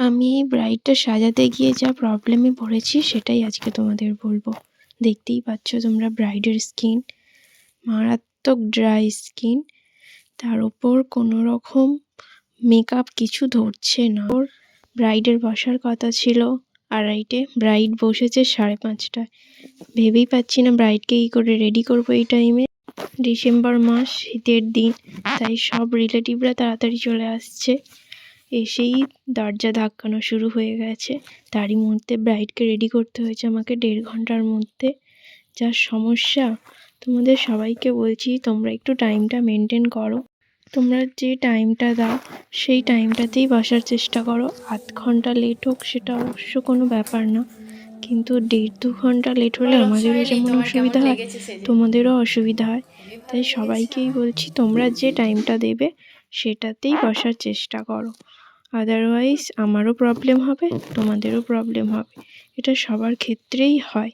আমি এই ব্রাইডটা সাজাতে গিয়ে যা প্রবলেমে পড়েছি, সেটাই আজকে তোমাদের বলব। দেখতেই পাচ্ছ তোমরা ব্রাইডের স্কিন মারাত্মক ড্রাই স্কিন তার ওপর কোনো রকম মেকআপ কিছু ধরছে না। ওর ব্রাইডের বসার কথা ছিল আড়াইটে ব্রাইড বসেছে সাড়ে পাঁচটায়। ভেবেই পাচ্ছি না ব্রাইডকে কী করে রেডি করব এই টাইমে ডিসেম্বর মাস, শীতের দিন, তাই সব রিলেটিভরা তাড়াতাড়ি চলে আসছে। এসেই দরজা ধাক্কানো শুরু হয়ে গেছে। তারই মধ্যে ব্রাইডকে রেডি করতে হয়েছে আমাকে দেড় ঘণ্টার মধ্যে। যা সমস্যা। তোমাদের সবাইকে বলছি তোমরা একটু টাইমটা মেনটেন করো। তোমরা যে টাইমটা দাও সেই টাইমটাতেই বসার চেষ্টা করো। আধ ঘণ্টা লেট হোক সেটা অবশ্য কোনো ব্যাপার না। কিন্তু দেড় দু ঘণ্টা লেট হলে আমাদেরও যেমন অসুবিধা হয় তোমাদেরও অসুবিধা হয়। তাই সবাইকেই বলছি তোমরা যে টাইমটা দেবে সেটাতেই বসার চেষ্টা করো। আদারওয়াইজ আমারও প্রবলেম হবে তোমাদেরও প্রবলেম হবে। এটা সবার ক্ষেত্রেই হয়।